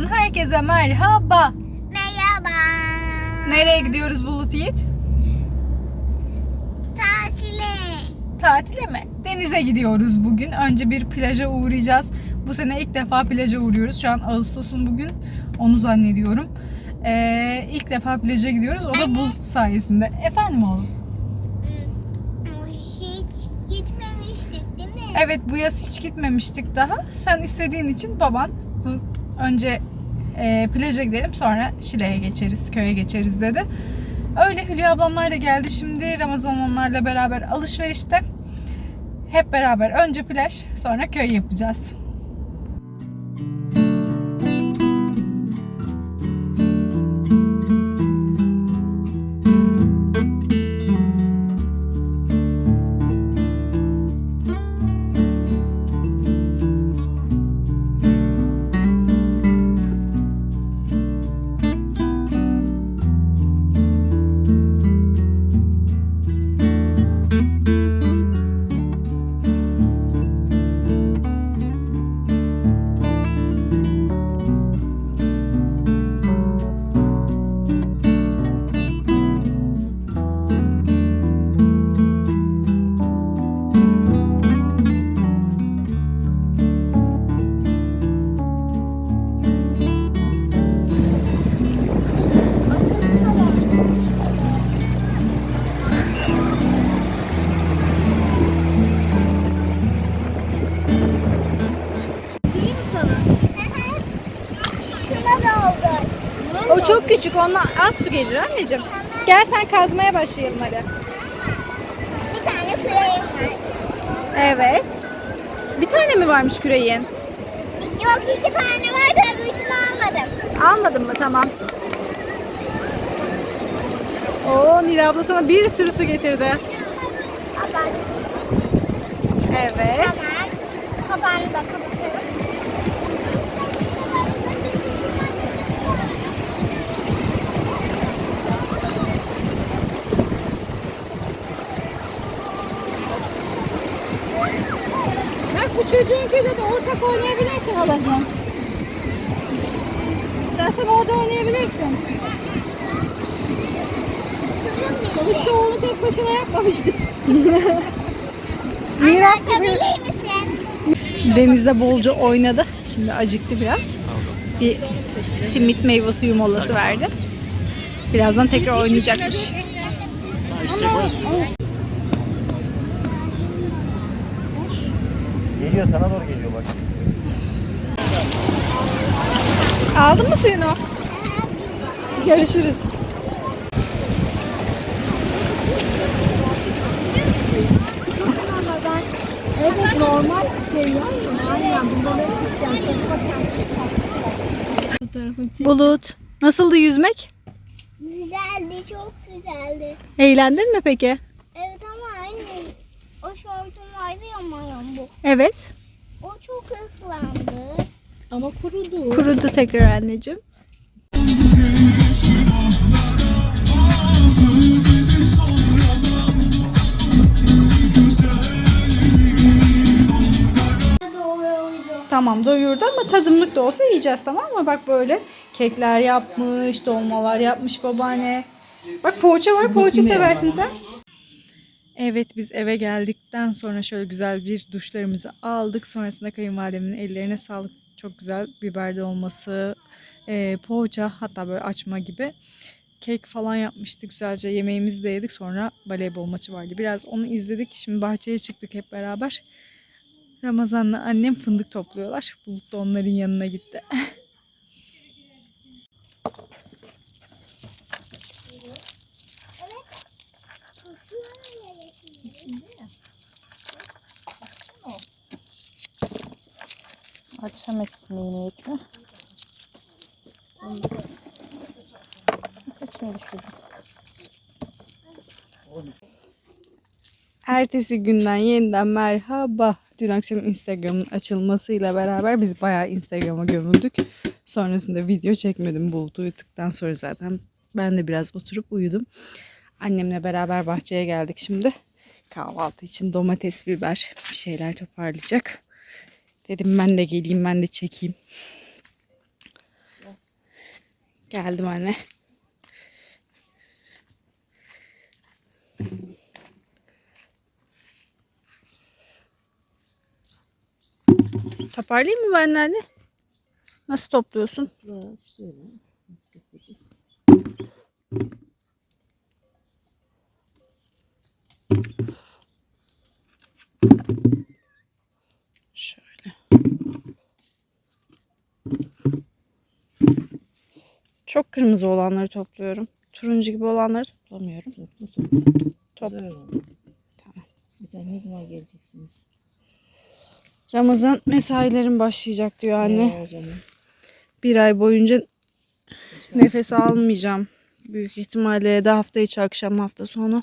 Videodan herkese merhaba. Merhaba. Nereye gidiyoruz Bulut Yiğit? Tatile. Tatile mi? Denize gidiyoruz bugün. Önce bir plaja uğrayacağız. Bu sene ilk defa plaja uğruyoruz. Şu an Ağustos'un bugün. Onu zannediyorum. Ee, ilk defa plaja gidiyoruz. O da Anne. Bulut sayesinde. Efendim oğlum? Hmm, Hiç gitmemiştik değil mi? Evet bu yaz hiç gitmemiştik daha. Sen istediğin için baban bu önce e, plaja gidelim sonra Şile'ye geçeriz, köye geçeriz dedi. Öyle Hülya ablamlar da geldi şimdi Ramazan onlarla beraber alışverişte. Hep beraber önce plaj sonra köy yapacağız. Onunla az su gelir anneciğim. Gel sen kazmaya başlayalım hadi. Bir tane süreyim var. Evet. Bir tane mi varmış küreğin? Yok iki tane var da öbürsünü almadım. Almadın mı? Tamam. Oo Nil abla sana bir sürü su getirdi. Evet. Tamam. Kapağını da bu çocuğunkiyle de ortak oynayabilirsin halacığım. İstersen orada oynayabilirsin. Sonuçta oğlu tek başına yapmamıştı. Açabilir misin? Denizde bolca oynadı. Şimdi acıktı biraz. Bir simit meyve suyu molası verdi. Birazdan tekrar oynayacakmış. Geliyor sana doğru geliyor bak. Aldın mı suyunu? Görüşürüz. Evet normal bir şey ya. Aynen Bulut, nasıldı yüzmek? Güzeldi, çok güzeldi. Eğlendin mi peki? Evet ama aynı o şortum vardı ya mayon bu. Evet. O çok ıslandı. Ama kurudu. Kurudu tekrar anneciğim. Tamam doyurdu ama tadımlık da olsa yiyeceğiz tamam mı? Bak böyle kekler yapmış, dolmalar yapmış babaanne. Bak poğaça var, poğaça seversin sen. Evet biz eve geldikten sonra şöyle güzel bir duşlarımızı aldık. Sonrasında kayınvalidemin ellerine sağlık. Çok güzel biber dolması, e, poğaça hatta böyle açma gibi. Kek falan yapmıştı güzelce. Yemeğimizi de yedik. Sonra voleybol maçı vardı. Biraz onu izledik. Şimdi bahçeye çıktık hep beraber. Ramazan'la annem fındık topluyorlar. Bulut da onların yanına gitti. Akşam ekmeği niyetine. İçine düşürdüm. Ertesi günden yeniden merhaba. Dün akşam Instagram'ın açılmasıyla beraber biz bayağı Instagram'a gömüldük. Sonrasında video çekmedim. Bulut'u uyuttuktan sonra zaten ben de biraz oturup uyudum. Annemle beraber bahçeye geldik şimdi. Kahvaltı için domates, biber bir şeyler toparlayacak. Dedim ben de geleyim ben de çekeyim. Geldim anne. Toparlayayım mı ben anne? Nasıl topluyorsun? Şöyle. Çok kırmızı olanları topluyorum. Turuncu gibi olanları toplamıyorum. Top. Oldu. Bir daha ne zaman geleceksiniz? Ramazan mesailerim başlayacak diyor anne. Ee, o zaman. Bir ay boyunca nefes almayacağım. Büyük ihtimalle ya da hafta içi akşam hafta sonu.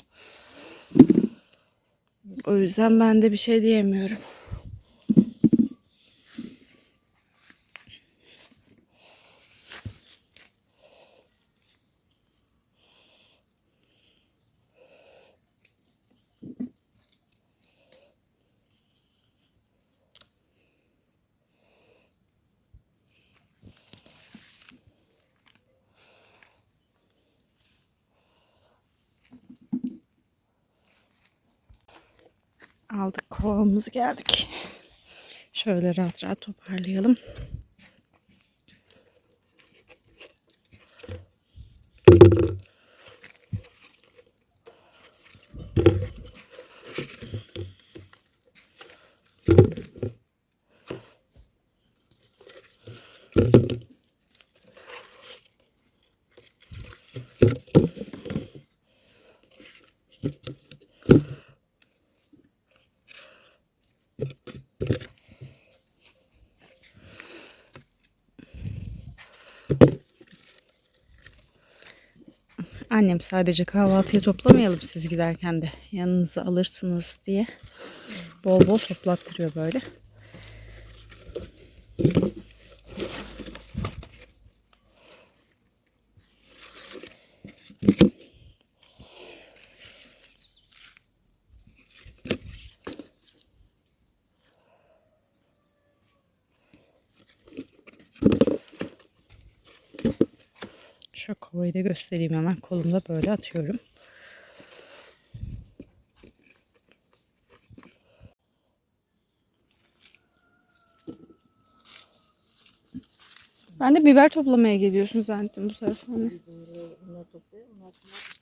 O yüzden ben de bir şey diyemiyorum. Aldık kovamızı geldik. Şöyle rahat rahat toparlayalım. Annem sadece kahvaltıya toplamayalım siz giderken de yanınıza alırsınız diye bol bol toplattırıyor böyle. Şu kovayı da göstereyim hemen kolumda böyle atıyorum. Ben de biber toplamaya geliyorsun zannettim bu tarafa. Hani. Bunları toplayalım. Ondan sonra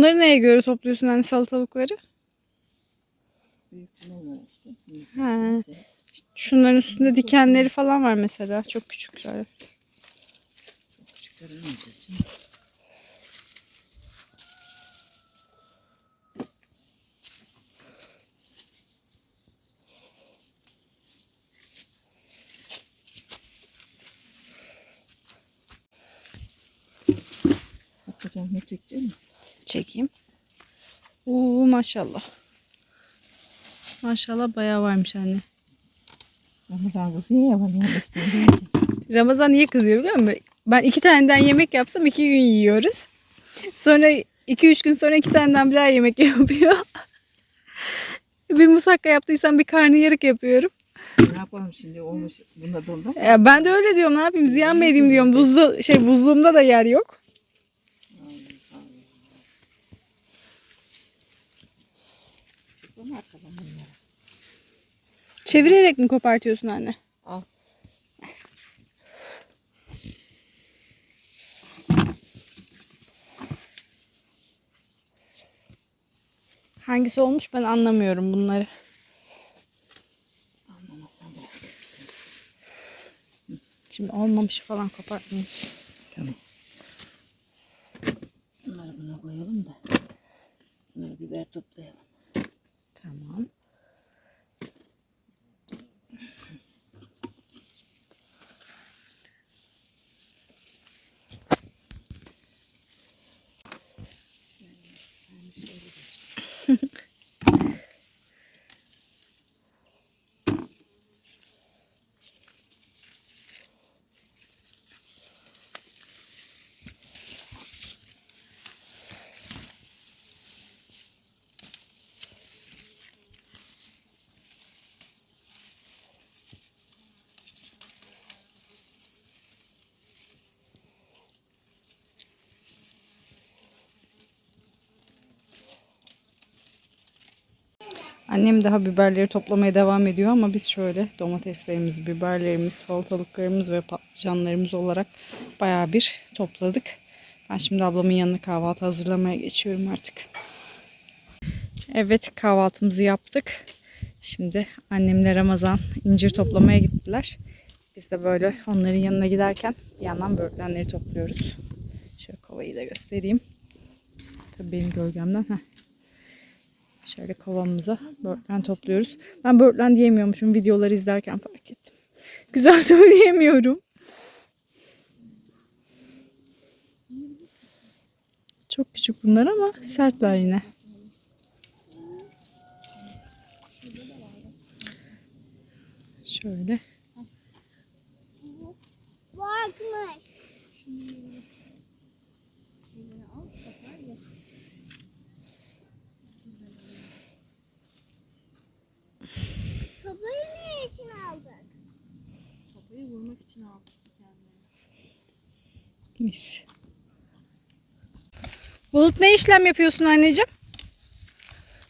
Bunları neye göre topluyorsun hani salatalıkları? işte. Ha. Şunların üstünde dikenleri falan var mesela. Çok küçükler. Çok canım. Bakacağım ne çekeceğim. Çekeyim. Oo maşallah. Maşallah bayağı varmış anne. Ramazan kızıyor ya bana. Ramazan niye kızıyor biliyor musun? Ben iki taneden yemek yapsam iki gün yiyoruz. Sonra iki üç gün sonra iki taneden bir daha yemek yapıyor. bir musakka yaptıysam bir karnıyarık yapıyorum. ne yapalım şimdi olmuş bunda doldu. Ya ben de öyle diyorum ne yapayım ziyan mı edeyim diyorum. Buzlu şey buzluğumda da yer yok. Çevirerek mi kopartıyorsun anne? Al. Hangisi olmuş ben anlamıyorum bunları. Anlamasan bırak. Şimdi olmamış falan kopartmayayım. Tamam. Bunları buna koyalım da. Bunları biber toplayalım. Tamam. Annem daha biberleri toplamaya devam ediyor ama biz şöyle domateslerimiz, biberlerimiz, salatalıklarımız ve patlıcanlarımız olarak bayağı bir topladık. Ben şimdi ablamın yanına kahvaltı hazırlamaya geçiyorum artık. Evet kahvaltımızı yaptık. Şimdi annemle Ramazan incir toplamaya gittiler. Biz de böyle onların yanına giderken bir yandan böğürtlenleri topluyoruz. Şöyle kovayı da göstereyim. Tabii benim gölgemden. Heh. Şöyle kovamıza böğürtlen topluyoruz. Ben böğürtlen diyemiyormuşum videoları izlerken fark ettim. Güzel söyleyemiyorum. Çok küçük bunlar ama sertler yine. Şöyle. Bakmış. Sobayı ne için aldık? Mis. Bulut ne işlem yapıyorsun anneciğim?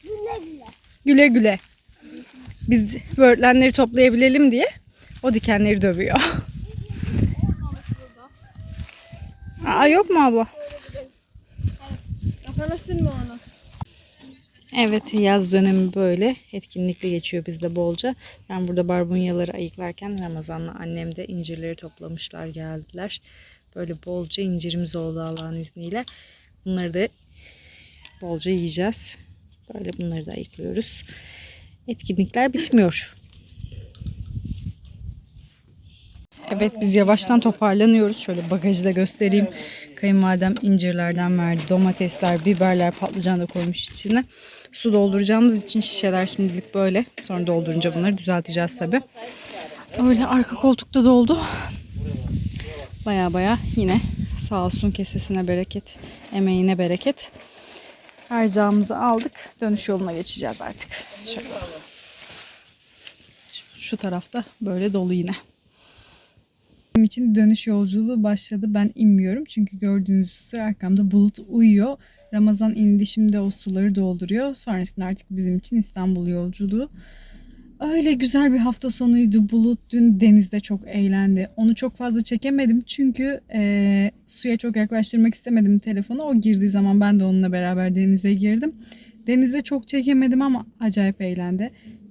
Güle güle. Güle güle. Biz böğürtlenleri toplayabilelim diye o dikenleri dövüyor. Aa yok mu abla? Kafana sürme onu. Evet yaz dönemi böyle etkinlikli geçiyor bizde bolca. Ben burada barbunyaları ayıklarken Ramazan'la annem de incirleri toplamışlar geldiler. Böyle bolca incirimiz oldu Allah'ın izniyle. Bunları da bolca yiyeceğiz. Böyle bunları da ayıklıyoruz. Etkinlikler bitmiyor. Evet biz yavaştan toparlanıyoruz. Şöyle bagajı da göstereyim. Kayınvalidem incirlerden verdi. Domatesler, biberler, patlıcan da koymuş içine. Su dolduracağımız için şişeler şimdilik böyle. Sonra doldurunca bunları düzelteceğiz tabi. Öyle arka koltukta doldu. Baya baya yine sağ olsun kesesine bereket, emeğine bereket. Erzağımızı aldık. Dönüş yoluna geçeceğiz artık. Şöyle. Şu tarafta böyle dolu yine. Benim için dönüş yolculuğu başladı. Ben inmiyorum çünkü gördüğünüz üzere arkamda bulut uyuyor. Ramazan indi şimdi o suları dolduruyor. Sonrasında artık bizim için İstanbul yolculuğu. Öyle güzel bir hafta sonuydu. Bulut dün denizde çok eğlendi. Onu çok fazla çekemedim çünkü eee, suya çok yaklaştırmak istemedim telefonu. O girdiği zaman ben de onunla beraber denize girdim. Denizde çok çekemedim ama acayip eğlendi.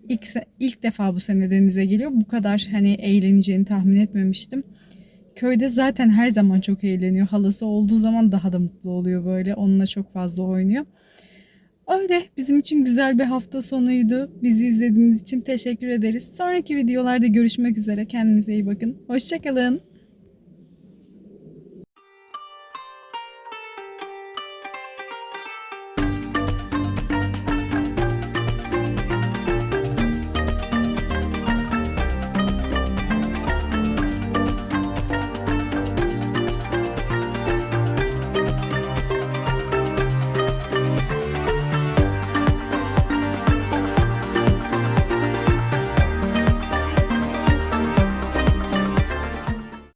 İlk, ilk defa bu sene denize geliyor. Bu kadar hani eğleneceğini tahmin etmemiştim. Köyde zaten her zaman çok eğleniyor. Halası olduğu zaman daha da mutlu oluyor böyle. Onunla çok fazla oynuyor. Öyle bizim için güzel bir hafta sonuydu. Bizi izlediğiniz için teşekkür ederiz. Sonraki videolarda görüşmek üzere. Kendinize iyi bakın. Hoşçakalın.